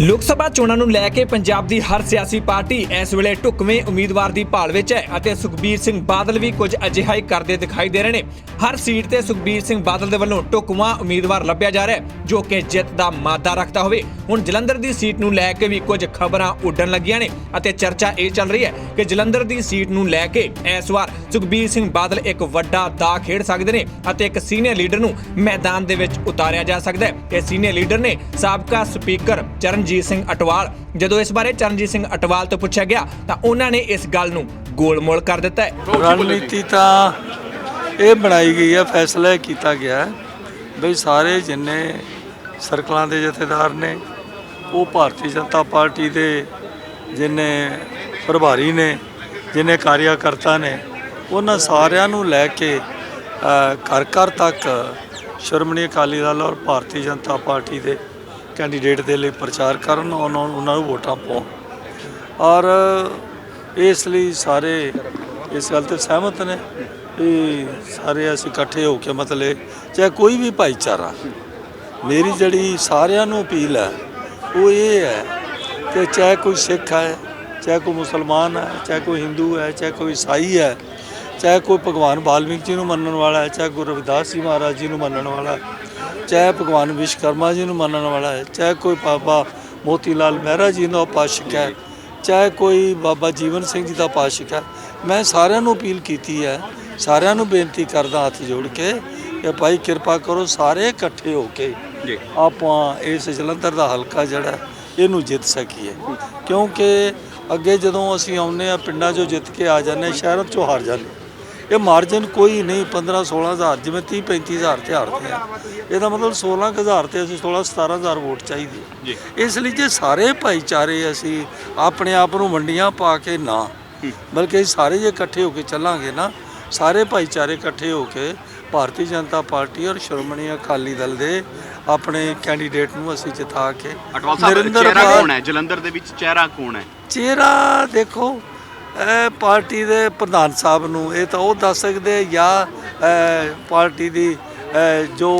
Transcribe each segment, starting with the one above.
ਲੋਕ ਸਭਾ ਚੋਣਾਂ ਨੂੰ ਲੈ ਕੇ ਪੰਜਾਬ ਦੀ ਹਰ ਸਿਆਸੀ ਪਾਰਟੀ ਇਸ ਵੇਲੇ ਢੁਕਵੇਂ ਉਮੀਦਵਾਰ ਦੀ ਭਾਲ ਵਿੱਚ ਹੈ ਅਤੇ ਸੁਖਬੀਰ ਸਿੰਘ ਬਾਦਲ ਵੀ ਕੁਝ ਅਜਿਹਾ ਹੀ ਕਰਦੇ ਦਿਖਾਈ ਦੇ ਰਹੇ ਨੇ। ਹਰ ਸੀਟ ਤੇ ਸੁਖਬੀਰ ਸਿੰਘ ਬਾਦਲ ਦੇ ਵੱਲੋਂ ਢੁਕਵਾਂ ਉਮੀਦਵਾਰ ਲੱਭਿਆ ਜਾ ਰਿਹਾ ਹੈ, ਜੋ ਕਿ ਜਿੱਤ ਦਾ ਮਾਦਾ ਰੱਖਦਾ ਹੋਵੇ। ਹੁਣ ਜਲੰਧਰ ਦੀ ਸੀਟ ਨੂੰ ਲੈ ਕੇ ਵੀ ਕੁਝ ਖਬਰਾਂ ਉੱਡਣ ਲੱਗੀਆਂ ਨੇ ਅਤੇ ਚਰਚਾ ਇਹ ਚੱਲ ਰਹੀ ਹੈ ਕਿ ਜਲੰਧਰ ਦੀ ਸੀਟ ਨੂੰ ਲੈ ਕੇ ਇਸ ਵਾਰ ਸੁਖਬੀਰ ਸਿੰਘ ਬਾਦਲ ਇੱਕ ਵੱਡਾ ਦਾ ਖੇਡ ਸਕਦੇ ਨੇ ਅਤੇ ਇੱਕ ਸੀਨੀਅਰ ਲੀਡਰ ਨੂੰ ਮੈਦਾਨ ਦੇ ਵਿੱਚ ਉਤਾਰਿਆ ਜਾ ਸਕਦਾ ਹੈ। ਇਹ ਸੀਨੀਅਰ ਲੀਡਰ ਨੇ ਸਾਬਕਾ ਸਪੀਕਰ ਚਰਨਜੀਤ ਸਿੰਘ ਅਟਵਾਲ। ਜਦੋਂ ਇਸ ਬਾਰੇ ਚਰਨਜੀਤ ਸਿੰਘ ਅਟਵਾਲ ਤੋਂ ਪੁੱਛਿਆ ਗਿਆ, ਤਾਂ ਉਹਨਾਂ ਨੇ ਇਸ ਗੱਲ ਨੂੰ ਗੋਲਮੋਲ ਕਰ ਦਿੱਤਾ ਹੈ। ਰਣਨੀਤੀ ਤਾਂ ਇਹ ਬਣਾਈ ਗਈ ਹੈ, ਫੈਸਲਾ ਕੀਤਾ ਗਿਆ ਬਈ ਸਾਰੇ ਜਿੰਨੇ ਸਰਕਲਾਂ ਦੇ ਜਥੇਦਾਰ ਨੇ ਉਹ ਭਾਰਤੀ ਜਨਤਾ ਪਾਰਟੀ ਦੇ ਜਿੰਨੇ ਪ੍ਰਭਾਰੀ ਨੇ, ਜਿੰਨੇ ਕਾਰਿਆਕਰਤਾ ਨੇ, ਉਹਨਾਂ ਸਾਰਿਆਂ ਨੂੰ ਲੈ ਕੇ ਘਰ ਘਰ ਤੱਕ ਸ਼੍ਰੋਮਣੀ ਅਕਾਲੀ ਦਲ ਔਰ ਭਾਰਤੀ ਜਨਤਾ ਪਾਰਟੀ ਦੇ ਕੈਂਡੀਡੇਟ ਦੇ ਲਈ ਪ੍ਰਚਾਰ ਕਰਨ ਉਹਨਾਂ ਨੂੰ ਵੋਟਾਂ ਪਾਉਣ। ਔਰ ਇਸ ਲਈ ਸਾਰੇ ਇਸ ਗੱਲ ਤੇ ਸਹਿਮਤ ਨੇ ਵੀ ਸਾਰੇ ਅਸੀਂ ਇਕੱਠੇ ਹੋ ਕੇ ਮਤਲਬ, ਚਾਹੇ ਕੋਈ ਵੀ ਭਾਈਚਾਰਾ, ਮੇਰੀ ਜਿਹੜੀ ਸਾਰਿਆਂ ਨੂੰ ਅਪੀਲ ਹੈ ਉਹ ਇਹ ਹੈ ਕਿ ਚਾਹੇ ਕੋਈ ਸਿੱਖ ਹੈ, ਚਾਹੇ ਕੋਈ ਮੁਸਲਮਾਨ ਹੈ, ਚਾਹੇ ਕੋਈ ਹਿੰਦੂ ਹੈ, ਚਾਹੇ ਕੋਈ ਈਸਾਈ ਹੈ, ਚਾਹੇ ਕੋਈ ਭਗਵਾਨ ਵਾਲਮੀਕ ਜੀ ਨੂੰ ਮੰਨਣ ਵਾਲਾ ਹੈ, ਚਾਹੇ ਗੁਰੂ ਰਵਿਦਾਸ ਜੀ ਮਹਾਰਾਜ ਜੀ ਨੂੰ ਮੰਨਣ ਵਾਲਾ ਚਾਹੇ ਭਗਵਾਨ ਵਿਸ਼ਵਕਰਮਾ ਜੀ ਨੂੰ ਮੰਨਣ ਵਾਲਾ ਹੈ, ਚਾਹੇ ਕੋਈ ਬਾਬਾ ਮੋਤੀ ਲਾਲ ਮਹਿਰਾ ਜੀ ਦਾ ਪਾਸ਼ਕ ਹੈ, ਚਾਹੇ ਕੋਈ ਬਾਬਾ ਜੀਵਨ ਸਿੰਘ ਜੀ ਦਾ ਪਾਸ਼ਕ ਹੈ, ਮੈਂ ਸਾਰਿਆਂ ਨੂੰ ਅਪੀਲ ਕੀਤੀ ਹੈ, ਸਾਰਿਆਂ ਨੂੰ ਬੇਨਤੀ ਕਰਦਾ ਹੱਥ ਜੋੜ ਕੇ ਕਿ ਭਾਈ ਕਿਰਪਾ ਕਰੋ ਸਾਰੇ ਇਕੱਠੇ ਹੋ ਕੇ ਜੀ। ਆਪਾਂ ਇਸ ਜਲੰਧਰ ਦਾ ਹਲਕਾ ਜਿਹੜਾ ਇਹਨੂੰ ਜਿੱਤ ਸਕੀਏ। ਕਿਉਂਕਿ ਅੱਗੇ ਜਦੋਂ ਅਸੀਂ ਆਉਂਦੇ ਆ ਪਿੰਡਾਂ 'ਚੋਂ ਜਿੱਤ ਕੇ ਆ ਜਾਂਦੇ ਸ਼ਹਿਰਾਂ 'ਚੋਂ ਹਾਰ ਜਾਂਦੇ ਇਹ ਮਾਰਜਨ ਕੋਈ ਨਹੀਂ 15 16000 ਜਿਵੇਂ 30 35000 ਤੇ ਹਾਰਦੇ ਆ ਇਹਦਾ ਮਤਲਬ 16000 ਤੇ ਅਸੀਂ 16 17000 ਵੋਟ ਚਾਹੀਦੀ। ਜੀ। ਇਸ ਲਈ ਜੇ ਸਾਰੇ ਭਾਈਚਾਰੇ ਅਸੀਂ ਆਪਣੇ ਆਪ ਨੂੰ ਵੰਡੀਆਂ ਪਾ ਕੇ ਨਾ ਬਲਕਿ ਅਸੀਂ ਸਾਰੇ ਜੇ ਇਕੱਠੇ ਹੋ ਕੇ ਚੱਲਾਂਗੇ ਨਾ ਸਾਰੇ ਭਾਈਚਾਰੇ ਇਕੱਠੇ ਹੋ ਕੇ ਭਾਰਤੀ ਜਨਤਾ ਪਾਰਟੀ ਔਰ ਸ਼੍ਰੋਮਣੀ ਅਕਾਲੀ ਦਲ ਦੇ ਆਪਣੇ ਕੈਂਡੀਡੇਟ ਨੂੰ ਅਸੀਂ ਜਿਤਾ ਕੇ ਅਟਵਾਲ ਸਾਹਿਬ ਚਿਹਰਾ ਕੌਣ ਹੈ? ਜਲੰਧਰ ਦੇ ਵਿੱਚ ਚਿਹਰਾ ਕੌਣ ਹੈ? ਚਿਹਰਾ ਦੇਖੋ ਇਹ ਪਾਰਟੀ ਦੇ ਪ੍ਰਧਾਨ ਸਾਹਿਬ ਨੂੰ ਇਹ ਤਾਂ ਉਹ ਦੱਸ ਸਕਦੇ ਜਾਂ ਪਾਰਟੀ ਦੀ ਜੋ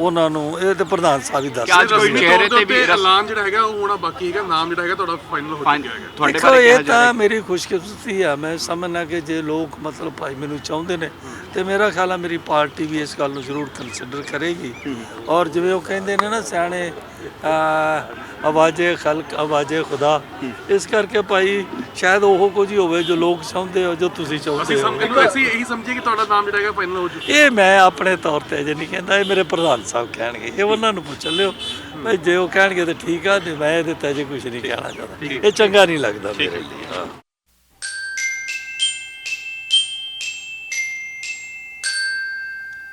ਉਹਨਾਂ ਨੂੰ ਇਹ ਤੇ ਪ੍ਰਧਾਨ ਸਾਹਿਬ ਹੀ ਦੱਸ ਸਕਦੇ ਕੋਈ ਚਿਹਰੇ ਤੇ ਵੀ ਐਲਾਨ ਜਿਹੜਾ ਹੈਗਾ ਉਹ ਹੋਣਾ ਬਾਕੀ ਹੈਗਾ ਨਾਮ ਜਿਹੜਾ ਹੈਗਾ ਤੁਹਾਡਾ ਫਾਈਨਲ ਹੋ ਚੁੱਕਿਆ ਹੈਗਾ। ਤੁਹਾਡੇ ਬਾਰੇ ਇਹ ਤਾਂ ਮੇਰੀ ਖੁਸ਼ਕਿਸਮਤੀ ਆ ਮੈਂ ਸਮਝਣਾ ਕਿ ਜੇ ਲੋਕ ਮਤਲਬ ਭਾਈ ਮੈਨੂੰ ਚਾਹੁੰਦੇ ਨੇ ਤੇ ਮੇਰਾ ਖਿਆਲ ਆ ਮੇਰੀ ਪਾਰਟੀ ਵੀ ਇਸ ਗੱਲ ਨੂੰ ਜ਼ਰੂਰ ਕੰਸੀਡਰ ਕਰੇਗੀ। ਔਰ ਜਿਵੇਂ ਉਹ ਕਹਿੰਦੇ ਨੇ ਨਾ ਸਿਆਣੇ ਆ, ਆਵਾਜ਼ੇ ਖਲਕ ਆਵਾਜ਼ੇ ਖੁਦਾ। ਇਸ ਕਰਕੇ ਭਾਈ ਸ਼ਾਇਦ ਉਹ ਕੁਝ ਹੀ ਹੋਵੇ ਜੋ ਲੋਕ ਚਾਹੁੰਦੇ ਹੋ ਜੋ ਤੁਸੀਂ ਅਸੀਂ ਚਾਹੁੰਦੇ ਹੋ ਇਹਨੂੰ ਅਸੀਂ ਇਹੀ ਸਮਝੀਏ ਕਿ ਤੁਹਾਡਾ ਨਾਮ ਜਿਹੜਾ ਹੈਗਾ ਫਾਈਨਲ ਹੋ ਚੁੱਕਿਆ। ਇਹ ਮੈਂ ਆਪਣੇ ਤੌਰ ਤੇ ਜੇ ਨਹੀਂ ਕਹਿੰਦਾ ਇਹ ਮੇਰੇ ਪ੍ਰਧਾਨ ਸਾਹਿਬ ਕਹਿਣਗੇ। ਇਹ ਉਹਨਾਂ ਨੂੰ ਪੁੱਛ ਲਿਓ ਭਾਈ ਜੇ ਉਹ ਕਹਿਣਗੇ ਤਾਂ ਠੀਕ ਆ ਤੇ ਮੈਂ ਇਹਦੇ ਤੇ ਅਜੇ ਕੁਝ ਨਹੀਂ ਕਹਿਣਾ ਚਾਹੁੰਦਾ। ਇਹ ਚੰਗਾ ਨਹੀਂ ਲੱਗਦਾ ਮੇਰੇ ਲਈ ਹਾਂ।